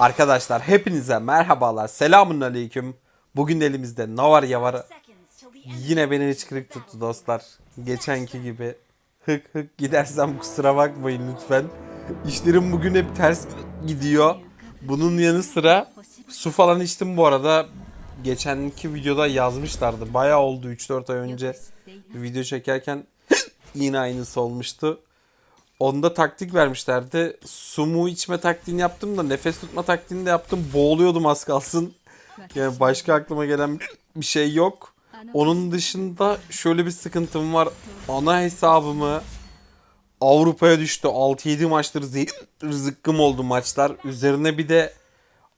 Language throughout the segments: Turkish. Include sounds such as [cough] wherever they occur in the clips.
Arkadaşlar hepinize merhabalar. Selamun aleyküm. Bugün elimizde ne var ya var. Yine beni hıçkırık tuttu dostlar. Geçenki gibi. Hık hık gidersem kusura bakmayın lütfen. İşlerim bugün hep ters gidiyor. Bunun yanı sıra su falan içtim bu arada. Geçenki videoda yazmışlardı. Bayağı oldu 3-4 ay önce video çekerken yine aynısı olmuştu. Onda taktik vermişlerdi. Su mu içme taktiğini yaptım da nefes tutma taktiğini de yaptım. Boğuluyordum az kalsın. Yani başka aklıma gelen bir şey yok. Onun dışında şöyle bir sıkıntım var. Ana hesabımı Avrupa'ya düştü. 6-7 maçtır zı- zıkkım oldu maçlar. Üzerine bir de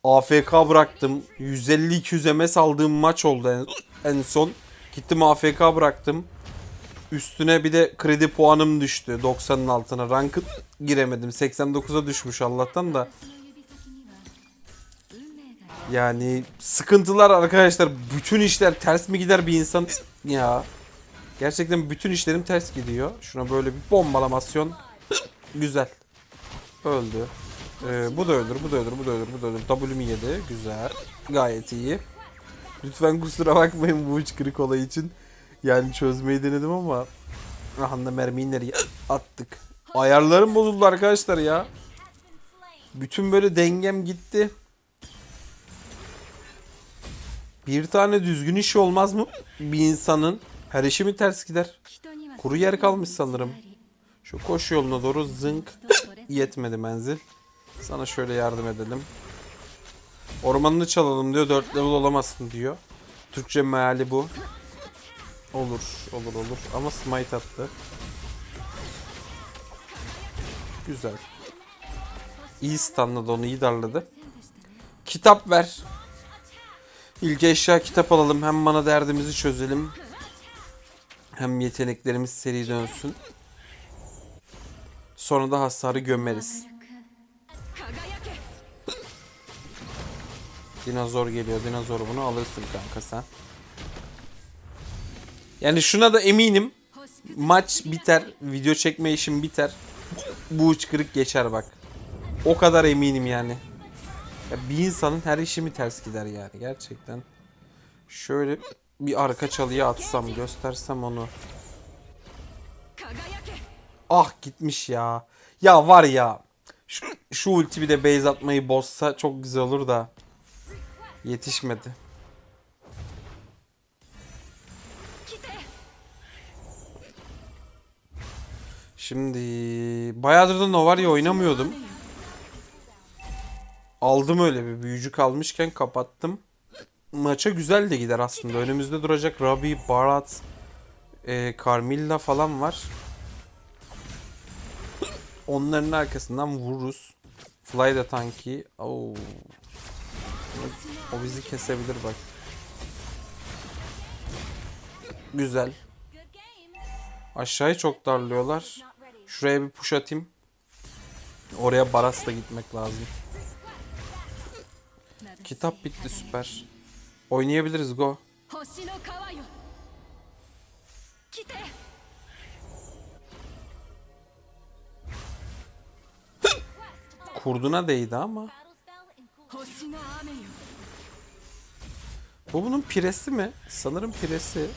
AFK bıraktım. 150-200 MS aldığım maç oldu en, en son. Gittim AFK bıraktım. Üstüne bir de kredi puanım düştü 90'ın altına. Ranked giremedim. 89'a düşmüş Allah'tan da. Yani sıkıntılar arkadaşlar. Bütün işler ters mi gider bir insan ya. Gerçekten bütün işlerim ters gidiyor. Şuna böyle bir bombalamasyon. Güzel. Öldü. Ee, bu da ölür, bu da ölür, bu da ölür, bu da ölür. W'mi yedi. Güzel. Gayet iyi. Lütfen kusura bakmayın bu hıçkırık olayı için. Yani çözmeyi denedim ama Ahanda mermiyi nereye attık. Ayarlarım bozuldu arkadaşlar ya. Bütün böyle dengem gitti. Bir tane düzgün iş olmaz mı bir insanın? Her işi mi ters gider? Kuru yer kalmış sanırım. Şu koşu yoluna doğru zınk yetmedi menzil. Sana şöyle yardım edelim. Ormanını çalalım diyor. 4 level olamazsın diyor. Türkçe meali bu. Olur, olur, olur. Ama smite attı. Güzel. İyi stunladı onu, iyi darladı. Kitap ver. İlk eşya kitap alalım. Hem bana derdimizi çözelim. Hem yeteneklerimiz seri dönsün. Sonra da hasarı gömeriz. Dinozor geliyor. Dinozor bunu alırsın kanka sen. Yani şuna da eminim. Maç biter. Video çekme işim biter. Bu uçkırık geçer bak. O kadar eminim yani. Ya bir insanın her işi mi ters gider yani gerçekten. Şöyle bir arka çalıya atsam göstersem onu. Ah gitmiş ya. Ya var ya. Şu, şu ulti bir de base atmayı bozsa çok güzel olur da. Yetişmedi. Şimdi bayağıdır da Novaria oynamıyordum. Aldım öyle bir büyücü kalmışken kapattım. Maça güzel de gider aslında. Önümüzde duracak Rabi, Barat, e, Carmilla falan var. Onların arkasından vururuz. Fly da tanki. Oo. O bizi kesebilir bak. Güzel. Aşağıyı çok darlıyorlar. Şuraya bir push atayım. Oraya Baras'la gitmek lazım. Kitap bitti süper. Oynayabiliriz go. Kurduna değdi ama. Bu bunun piresi mi? Sanırım piresi.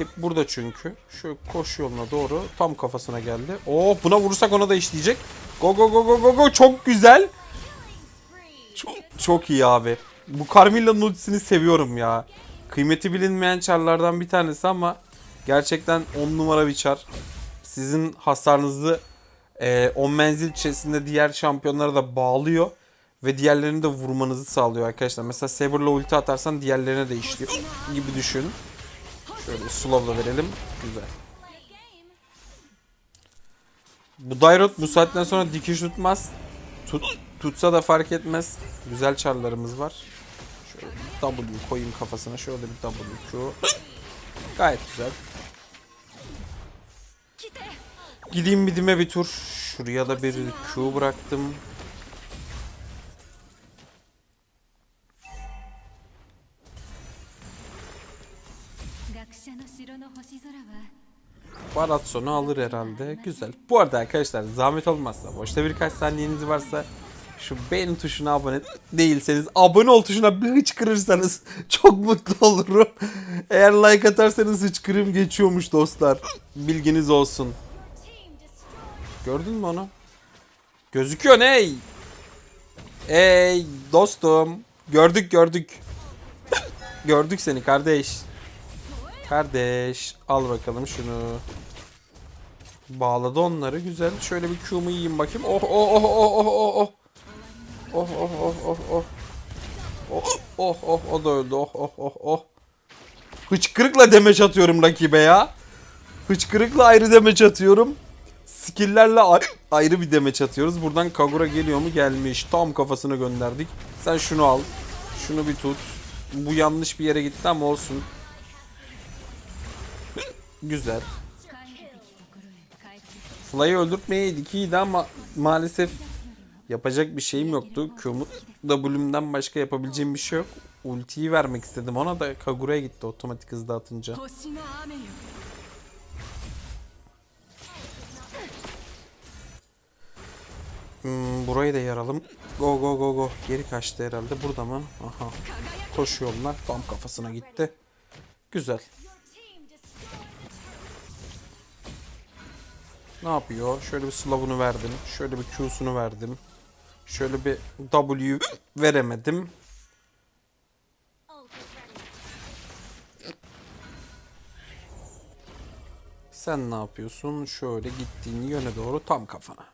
Hep burada çünkü. Şu koş yoluna doğru tam kafasına geldi. Oh buna vurursak ona da işleyecek. Go go go go go go çok güzel. Çok, çok iyi abi. Bu Carmilla'nın ultisini seviyorum ya. Kıymeti bilinmeyen çarlardan bir tanesi ama gerçekten 10 numara bir çar. Sizin hasarınızı 10 menzil içerisinde diğer şampiyonlara da bağlıyor. Ve diğerlerini de vurmanızı sağlıyor arkadaşlar. Mesela Saber'la ulti atarsan diğerlerine de işliyor gibi düşünün. Şöyle slow'la verelim. Güzel. Bu Dairot bu saatten sonra dikiş tutmaz. Tut, tutsa da fark etmez. Güzel çarlarımız var. Şöyle W koyayım kafasına. Şöyle bir W Q. Gayet güzel. Gideyim midime bir tur. Şuraya da bir Q bıraktım. Barat sonu alır herhalde. Güzel. Bu arada arkadaşlar zahmet olmazsa boşta birkaç saniyeniz varsa şu beğen tuşuna abone değilseniz abone ol tuşuna bir hıçkırırsanız [laughs] çok mutlu olurum. Eğer like atarsanız hıçkırım geçiyormuş dostlar. Bilginiz olsun. Gördün mü onu? Gözüküyor ney? Ey dostum. Gördük gördük. gördük seni kardeş. Kardeş al bakalım şunu. Bağladı onları güzel. Şöyle bir Q'mu yiyeyim bakayım. Oh oh oh oh oh oh oh. Oh oh oh oh oh. Oh oh oh o da öldü. Oh oh oh oh. Hıçkırıkla demeç atıyorum rakibe ya. Hıçkırıkla ayrı demeç atıyorum. Skill'lerle a- ayrı bir demeç atıyoruz. Buradan Kagura geliyor mu? Gelmiş. Tam kafasına gönderdik. Sen şunu al. Şunu bir tut. Bu yanlış bir yere gitti ama olsun. Güzel. Fly'ı öldürtmeye dikiydi ama maalesef yapacak bir şeyim yoktu. Q'mu W'den başka yapabileceğim bir şey yok. Ultiyi vermek istedim ona da Kagura'ya gitti otomatik hızda atınca. Hmm, burayı da yaralım. Go go go go. Geri kaçtı herhalde. Burada mı? Aha. Koşuyorlar. Tam kafasına gitti. Güzel. Ne yapıyor? Şöyle bir slow'unu verdim. Şöyle bir Q'sunu verdim. Şöyle bir W veremedim. Sen ne yapıyorsun? Şöyle gittiğin yöne doğru tam kafana.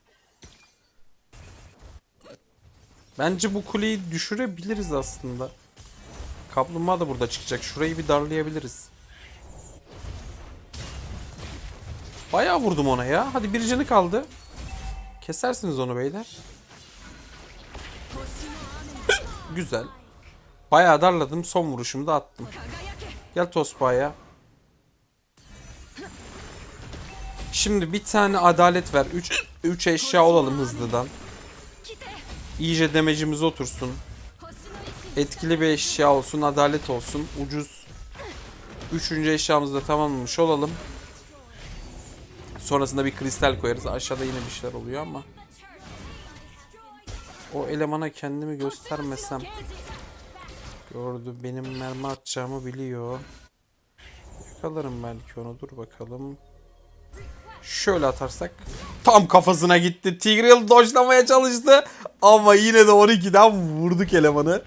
Bence bu kuleyi düşürebiliriz aslında. Kaplumbağa da burada çıkacak. Şurayı bir darlayabiliriz. Bayağı vurdum ona ya. Hadi bir canı kaldı. Kesersiniz onu beyler. [laughs] Güzel. Bayağı darladım. Son vuruşumu da attım. Gel Tospa'ya. Şimdi bir tane adalet ver. 3 3 eşya olalım hızlıdan. İyice demecimiz otursun. Etkili bir eşya olsun, adalet olsun, ucuz. Üçüncü eşyamızı da tamamlamış olalım. Sonrasında bir kristal koyarız. Aşağıda yine bir şeyler oluyor ama. O elemana kendimi göstermesem. Gördü benim mermi atacağımı biliyor. Yakalarım belki onu. Dur bakalım. Şöyle atarsak. Tam kafasına gitti. Tigreal dojlamaya çalıştı. Ama yine de 12'den vurduk elemanı.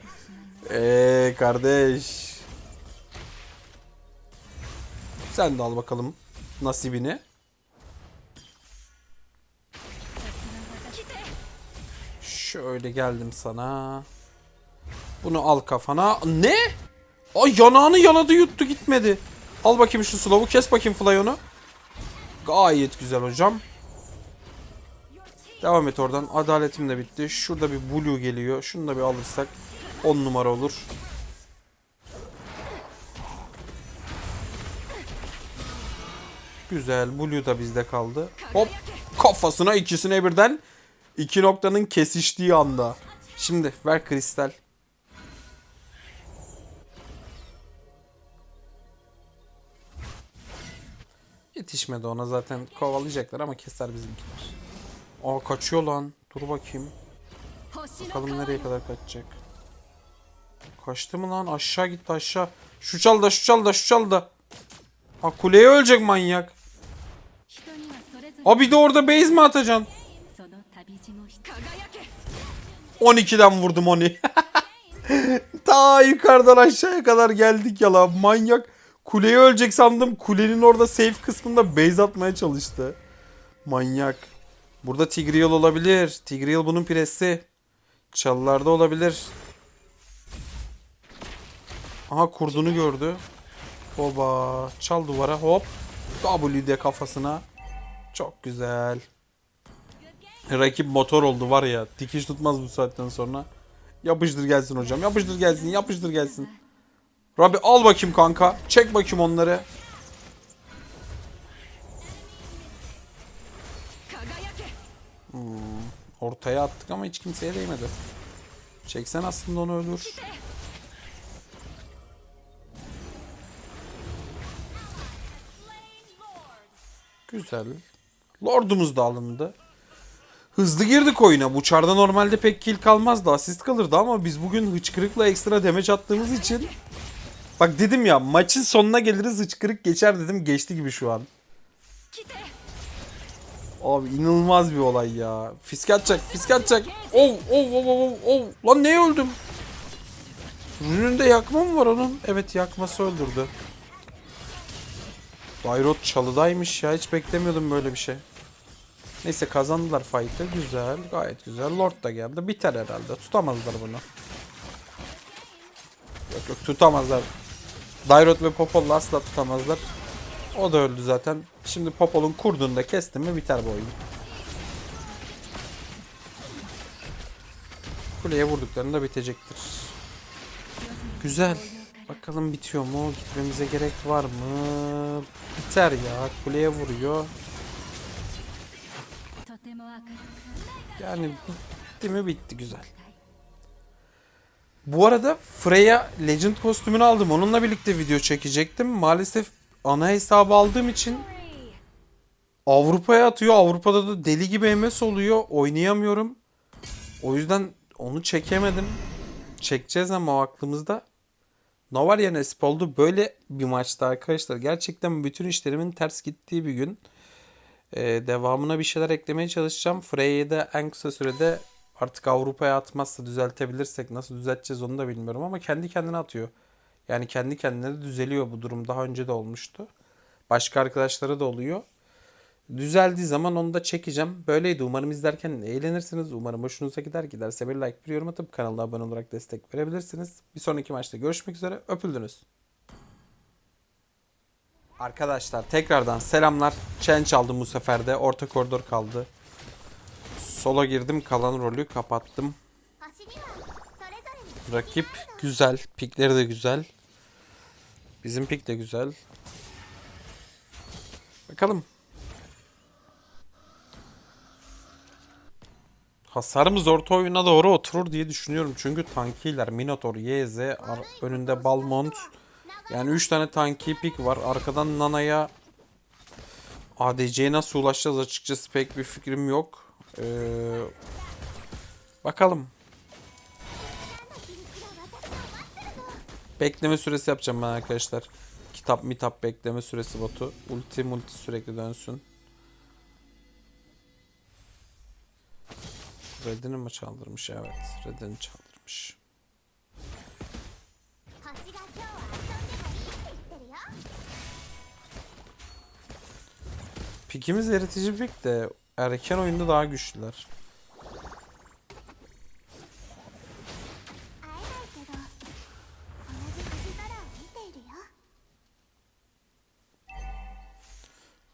Eee kardeş. Sen de al bakalım nasibini. Şöyle geldim sana. Bunu al kafana. Ne? Ay yanağını yaladı yuttu gitmedi. Al bakayım şu slow'u kes bakayım Flyon'u. Gayet güzel hocam. Devam et oradan. Adaletim de bitti. Şurada bir blue geliyor. Şunu da bir alırsak 10 numara olur. Güzel. Blue da bizde kaldı. Hop. Kafasına ikisine birden. İki noktanın kesiştiği anda. Şimdi ver kristal. Yetişmedi ona zaten kovalayacaklar ama keser bizimkiler. Aa kaçıyor lan. Dur bakayım. Bakalım nereye kadar kaçacak. Kaçtı mı lan? Aşağı gitti aşağı. Şu çal da şu çal da şu çal da. Ha kuleye ölecek manyak. Abi de orada base mi atacaksın? 12'den vurdum onu. [laughs] Ta yukarıdan aşağıya kadar geldik ya lan. Manyak. Kuleyi ölecek sandım. Kulenin orada safe kısmında base atmaya çalıştı. Manyak. Burada Tigreal olabilir. Tigreal bunun piresi. Çalılarda olabilir. Aha kurdunu gördü. Oba. Çal duvara hop. WD kafasına. Çok güzel. Rakip motor oldu var ya. Dikiş tutmaz bu saatten sonra. Yapıştır gelsin hocam. Yapıştır gelsin. Yapıştır gelsin. Rabbi al bakayım kanka. Çek bakayım onları. 輝け Ortaya attık ama hiç kimseye değmedi. Çeksen aslında onu ölür. Güzel. Lordumuz da alındı. Hızlı girdik oyuna. Bu çarda normalde pek kill kalmazdı. Asist kalırdı ama biz bugün hıçkırıkla ekstra damage attığımız için Bak dedim ya maçın sonuna geliriz hıçkırık geçer dedim. Geçti gibi şu an. Abi inanılmaz bir olay ya. Fiske atacak, fiske atacak. Oh, oh, oh, oh, oh. Lan neye öldüm? Rününde yakma mı var onun? Evet yakması öldürdü. Dairot çalıdaymış ya. Hiç beklemiyordum böyle bir şey. Neyse kazandılar fight'ı. Güzel. Gayet güzel. Lord da geldi. Biter herhalde. Tutamazlar bunu. Yok yok tutamazlar. Dairot ve Popol'la asla tutamazlar. O da öldü zaten. Şimdi Popol'un kurduğunu da kestim mi biter bu oyun. Kuleye vurduklarında bitecektir. Güzel. Bakalım bitiyor mu? Gitmemize gerek var mı? Biter ya. Kuleye vuruyor. Yani bitti mi bitti güzel. Bu arada Freya Legend kostümünü aldım. Onunla birlikte video çekecektim. Maalesef ana hesabı aldığım için Avrupa'ya atıyor. Avrupa'da da deli gibi MS oluyor. Oynayamıyorum. O yüzden onu çekemedim. Çekeceğiz ama aklımızda. Novarya nasip oldu. Böyle bir maçta arkadaşlar. Gerçekten bütün işlerimin ters gittiği bir gün. Ee, devamına bir şeyler eklemeye çalışacağım. Freya'yı da en kısa sürede artık Avrupa'ya atmazsa düzeltebilirsek nasıl düzelteceğiz onu da bilmiyorum ama kendi kendine atıyor. Yani kendi kendine düzeliyor bu durum. Daha önce de olmuştu. Başka arkadaşlara da oluyor. Düzeldiği zaman onu da çekeceğim. Böyleydi. Umarım izlerken eğlenirsiniz. Umarım hoşunuza gider. Giderse bir like, bir yorum atıp kanala abone olarak destek verebilirsiniz. Bir sonraki maçta görüşmek üzere. Öpüldünüz. Arkadaşlar tekrardan selamlar. Çen çaldım bu sefer de. Orta koridor kaldı. Sola girdim. Kalan rolü kapattım. Rakip güzel. Pikleri de güzel. Bizim pik de güzel. Bakalım. Hasarımız orta oyuna doğru oturur diye düşünüyorum. Çünkü tankiler Minotaur, YZ, önünde Balmont, yani 3 tane tanki pik var. Arkadan Nana'ya ADC'ye nasıl ulaşacağız açıkçası pek bir fikrim yok. Ee, bakalım. Bekleme süresi yapacağım ben arkadaşlar. Kitap mitap bekleme süresi botu. Ulti multi sürekli dönsün. Red'ini mi çaldırmış? Evet. Red'ini çaldırmış. Pikimiz eritici pik de erken oyunda daha güçlüler.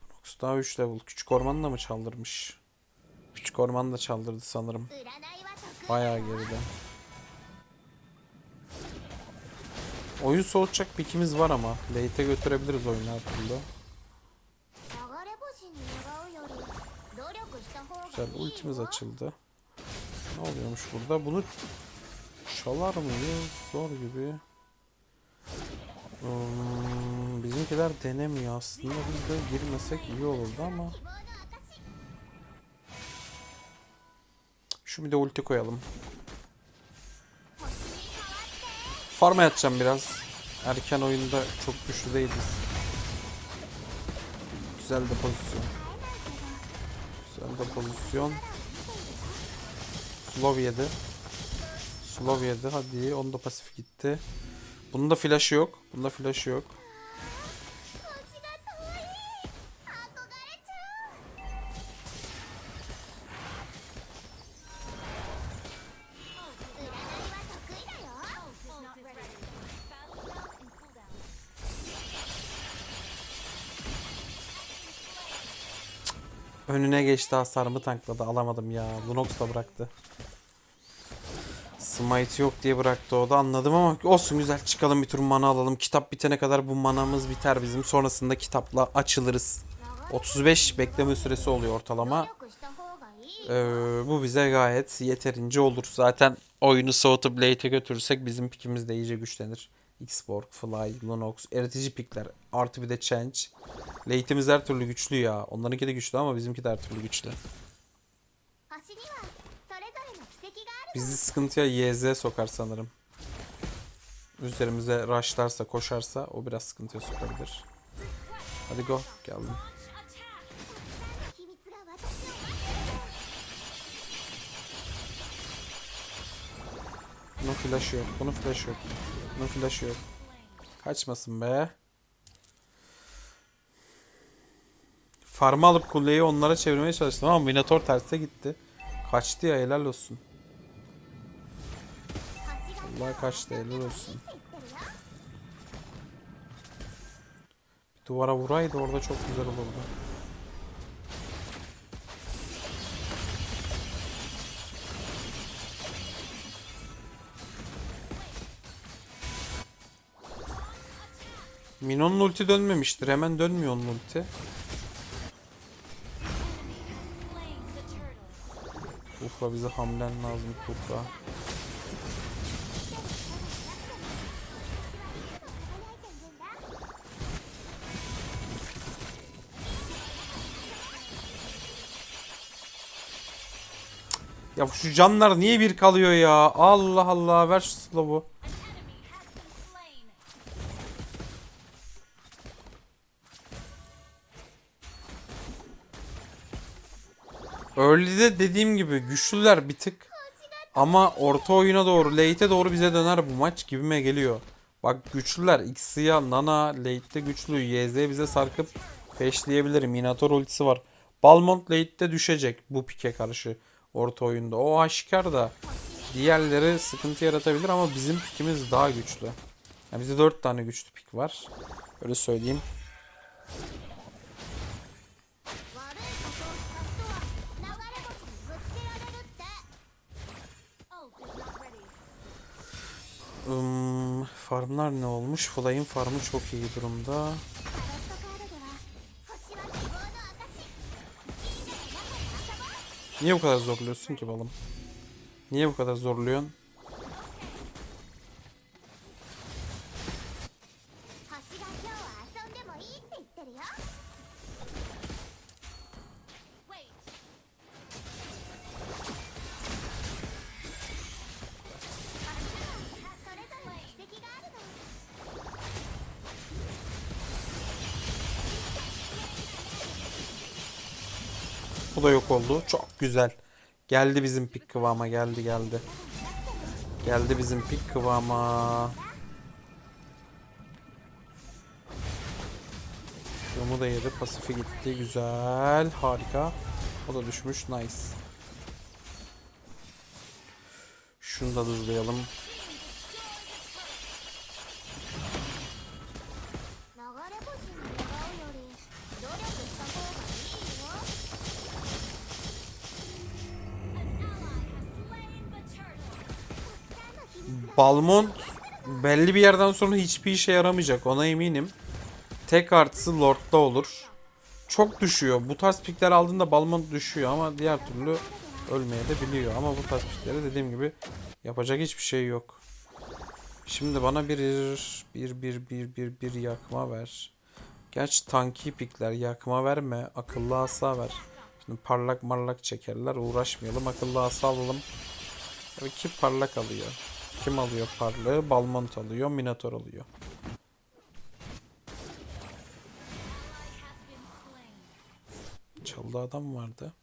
Nox daha 3 level. Küçük ormanı da mı çaldırmış? Küçük orman da çaldırdı sanırım. Bayağı geride. Oyun soğutacak pikimiz var ama. Late'e götürebiliriz oyunu her. Güzel ultimiz açıldı. Ne oluyormuş burada? Bunu çalar mıyız? Zor gibi. Hmm, bizimkiler denemiyor aslında. Biz de girmesek iyi olurdu ama. Şu bir de ulti koyalım. Farm atacağım biraz. Erken oyunda çok güçlü değiliz. Güzel de pozisyon. Bende pozisyon. Slow yedi. Slow yedi. Hadi. Onun da pasif gitti. Bunun da flash'ı yok. Bunda flash'ı yok. Önüne geçti hasarımı tankladı alamadım ya. Lunox da bıraktı. Smite yok diye bıraktı o da anladım ama olsun güzel çıkalım bir tur mana alalım. Kitap bitene kadar bu manamız biter bizim. Sonrasında kitapla açılırız. 35 bekleme süresi oluyor ortalama. Ee, bu bize gayet yeterince olur. Zaten oyunu soğutup late'e götürürsek bizim pikimiz de iyice güçlenir. Xborg, Fly, Lunox, eritici pikler. Artı bir de Change. Late'imiz her türlü güçlü ya. Onlarınki de güçlü ama bizimki de her türlü güçlü. Bizi sıkıntıya YZ sokar sanırım. Üzerimize rushlarsa, koşarsa o biraz sıkıntıya sokabilir. Hadi go. Geldim. Bunun flash'ı yok. Bunun flash'ı yok. Bunun flash'ı yok. Kaçmasın be. Farmı alıp kuleyi onlara çevirmeye çalıştım ama Minotaur terse gitti. Kaçtı ya helal olsun. Allah kaçtı helal olsun. Bir duvara vuraydı orada çok güzel olurdu. Minon'un ulti dönmemiştir. Hemen dönmüyor onun ulti. Kufra bize hamlen lazım Kufra. Ya şu canlar niye bir kalıyor ya? Allah Allah ver şu slow'u. Early'de dediğim gibi güçlüler bir tık. Ama orta oyuna doğru, late'e doğru bize döner bu maç gibime geliyor. Bak güçlüler. Xia, Nana, late'de güçlü. YZ bize sarkıp peşleyebilir. Minator ultisi var. Balmont late'de düşecek bu pike karşı orta oyunda. O aşikar da diğerleri sıkıntı yaratabilir ama bizim pikimiz daha güçlü. Yani bizde 4 tane güçlü pik var. Öyle söyleyeyim. Um, farmlar ne olmuş? Fly'in farmı çok iyi durumda. Niye bu kadar zorluyorsun ki balım? Niye bu kadar zorluyorsun? Bu da yok oldu. Çok güzel. Geldi bizim pik kıvama. Geldi geldi. Geldi bizim pik kıvama. Yomu da yedi. Pasifi gitti. Güzel. Harika. O da düşmüş. Nice. Şunu da hızlayalım. Balmont belli bir yerden sonra hiçbir işe yaramayacak ona eminim. Tek artısı Lord'da olur. Çok düşüyor. Bu tarz pikler aldığında Balmont düşüyor ama diğer türlü ölmeye de biliyor. Ama bu tarz piklere dediğim gibi yapacak hiçbir şey yok. Şimdi bana bir bir bir bir bir bir yakma ver. Gerçi tanki pikler yakma verme. Akıllı asa ver. Şimdi parlak marlak çekerler. Uğraşmayalım. Akıllı asa alalım. Tabii ki parlak alıyor. Kim alıyor parlığı? Balmont alıyor, Minator alıyor. Çaldı adam vardı.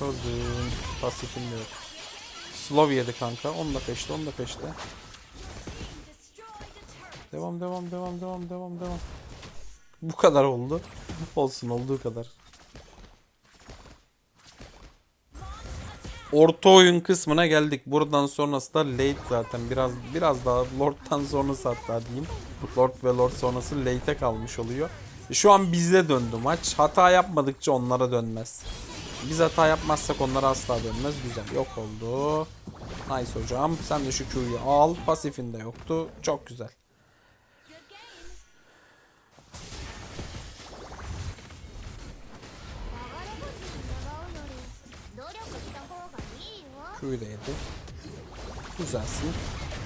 Gördüm. Pasifim yok. Slow yedi kanka. 10 da peşte, 10 da peşte. Devam, devam, devam, devam, devam, devam. Bu kadar oldu. Olsun olduğu kadar. Orta oyun kısmına geldik. Buradan sonrası da late zaten. Biraz biraz daha Lord'dan sonrası hatta diyeyim. Lord ve Lord sonrası late'e kalmış oluyor. Şu an bizde döndü maç. Hata yapmadıkça onlara dönmez. Biz hata yapmazsak onlara asla dönmez. Güzel. Yok oldu. Nice hocam. Sen de şu Q'yu al. Pasifinde yoktu. Çok güzel. Q'yu da. Güzelsin.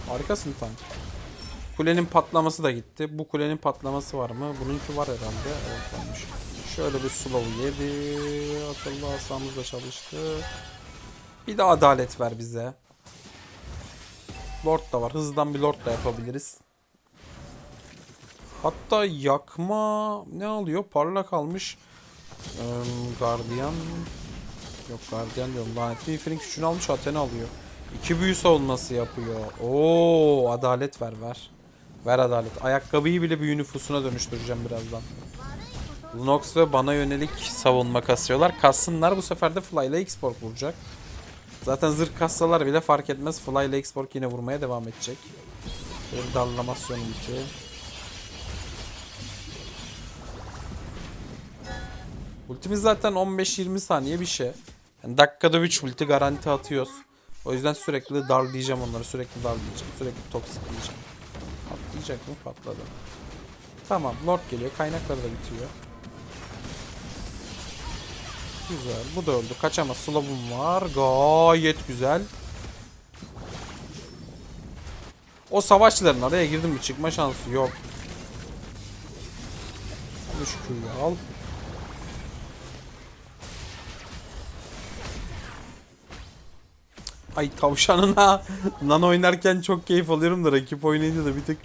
Harikasın tank. Kulenin patlaması da gitti. Bu kulenin patlaması var mı? Bununki var herhalde. Evet varmış. Şöyle bir slow yedi. Akıllı asamız da çalıştı. Bir de adalet ver bize. Lord da var. Hızdan bir lord da yapabiliriz. Hatta yakma ne alıyor? Parlak almış. Ee, gardiyan yok gardiyan diyorum. Lanetli Ifrit'in küçüğünü almış Athena alıyor. İki büyü savunması yapıyor. Oo adalet ver ver. Ver adalet. Ayakkabıyı bile büyü nüfusuna dönüştüreceğim birazdan. Lunox ve bana yönelik savunma kasıyorlar. Kassınlar bu sefer de Fly ile X-Borg vuracak. Zaten zırh kassalar bile fark etmez. Fly ile X-Borg yine vurmaya devam edecek. Bir dallamasyon ulti. Ultimiz zaten 15-20 saniye bir şey. Yani dakikada 3 ulti garanti atıyoruz. O yüzden sürekli darlayacağım onları. Sürekli darlayacağım. Sürekli toksikleyeceğim. Patlayacak mı? Patladı. Tamam. Lord geliyor. Kaynakları da bitiyor. Güzel. Bu da öldü. Kaçamaz. Slow'um var. Gayet güzel. O savaşçıların araya girdim mi çıkma şansı yok. Sen de şu Q'yu al. Ay tavşanına [laughs] nan oynarken çok keyif alıyorum da rakip oynayınca da bir tık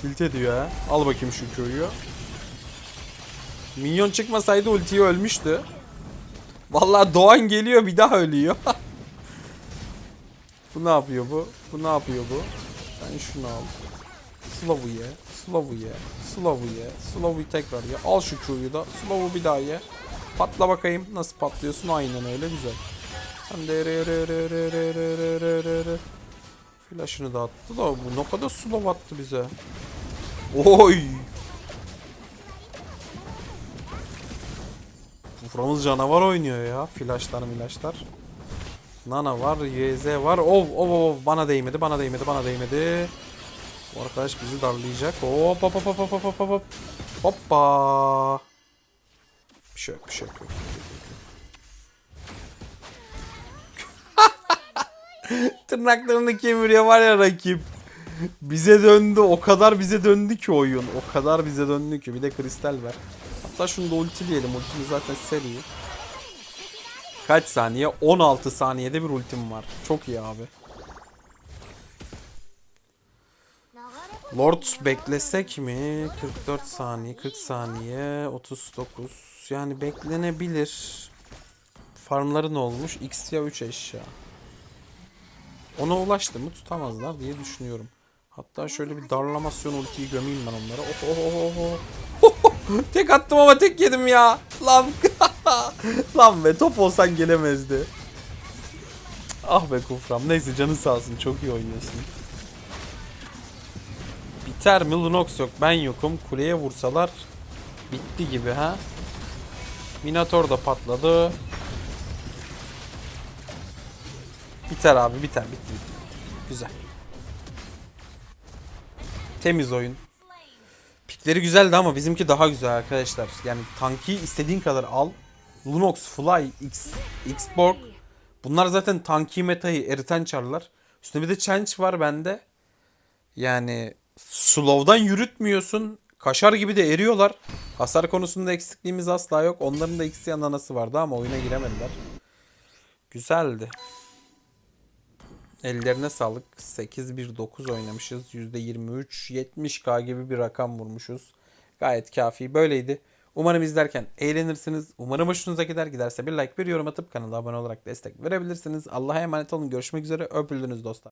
tilt ediyor ha. Al bakayım şu Q'yu. Minyon çıkmasaydı ultiyi ölmüştü. Vallahi Doğan geliyor bir daha ölüyor. [laughs] bu ne yapıyor bu? Bu ne yapıyor bu? Sen şunu al. Slow'u ye. Slow'u ye. Slow'u ye. Slow'u tekrar ye. Al şu Q'yu da. Slow'u bir daha ye. Patla bakayım. Nasıl patlıyorsun? Aynen öyle güzel. Flash'ını da attı da bu ne kadar slow attı bize. Oy. Buramız canavar oynuyor ya. Flashlar milashlar. Nana var, YZ var. Ov ov ov bana değmedi, bana değmedi, bana değmedi. Bu arkadaş bizi darlayacak. Hop hop hop hop hop hop hop hop. Hoppa. Bir şey yok, bir şey yok. yok, yok, yok. [laughs] Tırnaklarını kemiriyor var ya rakip. Bize döndü. O kadar bize döndü ki oyun. O kadar bize döndü ki. Bir de kristal ver. Hatta şunu da ultileyelim. Ultimiz zaten seri. Kaç saniye? 16 saniyede bir ultim var. Çok iyi abi. Lord beklesek mi? 44 saniye, 40 saniye, 39. Yani beklenebilir. Farmları ne olmuş? X ya 3 eşya. Ona ulaştı mı tutamazlar diye düşünüyorum. Hatta şöyle bir darlamasyon ultiyi gömeyim ben onlara. Oh oh oh oh. oh. [laughs] tek attım ama tek yedim ya. Lan. [laughs] Lan be top olsan gelemezdi. Ah be Kufram. Neyse canın sağ olsun. Çok iyi oynuyorsun. Biter mi? Lunox yok. Ben yokum. Kuleye vursalar bitti gibi ha. Minator da patladı. Biter abi biter. Bitti bitti. Güzel. Temiz oyun. Pikleri güzeldi ama bizimki daha güzel arkadaşlar. Yani tanki istediğin kadar al. Lunox, Fly, X, Xborg. Bunlar zaten tanki metayı eriten çarlar. Üstüne bir de Change var bende. Yani slow'dan yürütmüyorsun. Kaşar gibi de eriyorlar. Hasar konusunda eksikliğimiz asla yok. Onların da X anası vardı ama oyuna giremediler. Güzeldi. Ellerine sağlık. 8-1-9 oynamışız. %23, 70k gibi bir rakam vurmuşuz. Gayet kafi. Böyleydi. Umarım izlerken eğlenirsiniz. Umarım hoşunuza gider. Giderse bir like, bir yorum atıp kanala abone olarak destek verebilirsiniz. Allah'a emanet olun. Görüşmek üzere. Öpüldünüz dostlar.